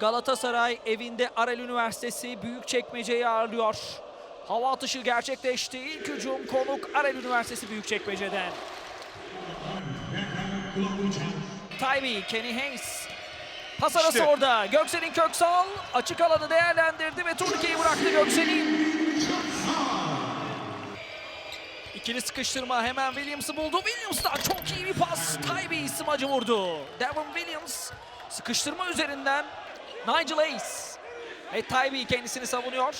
Galatasaray evinde Arel Üniversitesi Büyükçekmece'yi ağırlıyor. Hava atışı gerçekleşti. İlk hücum konuk Arel Üniversitesi Büyükçekmece'den. Tybee, Kenny Hayes. Pas arası İşte. orada. Göksel'in Köksal açık alanı değerlendirdi ve turnikeyi bıraktı Göksel'in. İkili sıkıştırma hemen Williams'ı buldu. Williams'tan çok iyi bir pas. Tybee smacı vurdu. Devon Williams sıkıştırma üzerinden Nigel Ace. Ve Tybee kendisini savunuyor.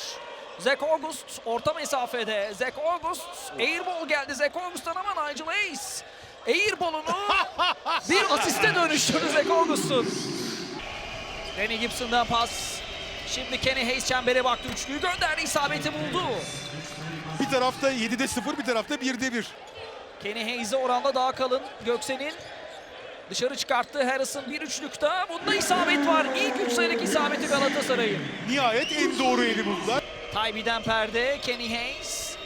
Zach August orta mesafede. Zach August airball geldi Zach August'tan ama Nigel Ace airball'unu bir asiste dönüştürdü Zach August'un. Danny Gibson'dan pas. Şimdi Kenny Hayes çembere baktı. Üçlüyü gönderdi. isabeti buldu. Bir tarafta 7'de 0, bir tarafta 1'de 1. Kenny Hayes'e oranda daha kalın. Göksel'in dışarı çıkarttığı Harrison bir üçlükte. Bunda isabet var. İlk üç sayılık isabeti Galatasaray'ın. Nihayet en doğru eli buldular. Taybi'den perde. Kenny Hayes.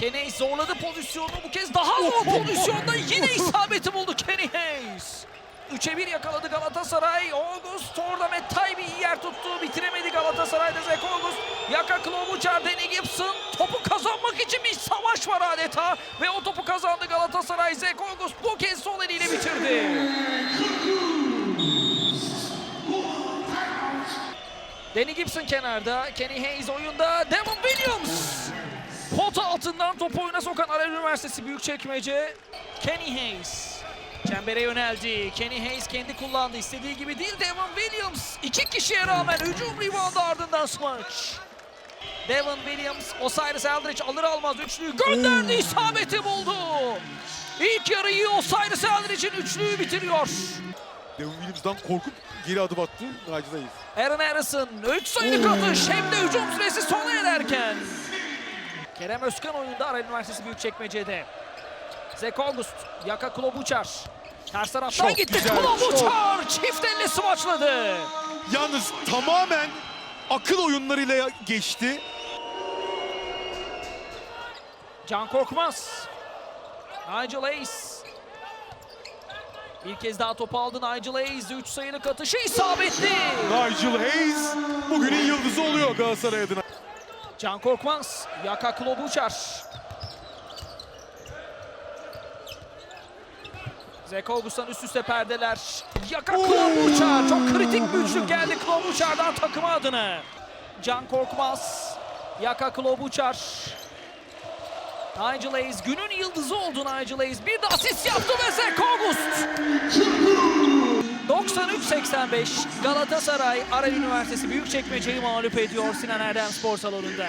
Kenny Hayes zorladı pozisyonu. Bu kez daha zor pozisyonda yine isabeti buldu Kenny Hayes. 3'e 1 yakaladı Galatasaray. August orada Matt Taybi iyi yer tuttu. Bitiremedi Galatasaray'da Zach August. Yaka Klobuchar, Danny Gibson. Topu kazanmak için bir savaş var adeta. Ve o topu kazandı Galatasaray. August bu kez sol eliyle bitirdi. Danny Gibson kenarda. Kenny Hayes oyunda. Devon Williams. Pot altından topu oyuna sokan Aral Üniversitesi Büyükçekmece. Kenny Hayes. Çembere yöneldi. Kenny Hayes kendi kullandı. İstediği gibi değil Devon Williams. İki kişiye rağmen hücum reboundu ardından smaç. Devon Williams, Osiris Eldridge alır almaz üçlüyü gönderdi. isabeti buldu. İlk yarıyı Osiris Eldridge'in üçlüyü bitiriyor. Devon Williams'dan korkup geri adım attı. Nacide'yiz. Aaron Harrison 3 sayılık atış hem de hücum süresi sona ererken. Kerem Özkan oyunda Aral Üniversitesi Büyükçekmece'de. Zek August, Yaka Klobuchar. Ters taraftan Çok gitti. güzel, Klobuchar çift elle smaçladı. Yalnız tamamen akıl oyunlarıyla geçti. Can Korkmaz. Nigel Ace. Bir kez daha topu aldı Nigel Ace. 3 sayılık atışı isabetli. Nigel Hayes bugünün yıldızı oluyor Galatasaray adına. Can Korkmaz, Yaka Klobuchar. Zek August'tan üst üste perdeler. Yaka Klobuchar. Çok kritik bir üçlük geldi Klobuchar'dan takımı adına. Can Korkmaz, Yaka Klobuchar. Nigel Hayes günün yıldızı oldu Nigel Hayes. Bir de asist yaptı ve Zek August. 93-85 Galatasaray Aral Üniversitesi Büyükçekmece'yi mağlup ediyor Sinan Erdem Spor Salonu'nda.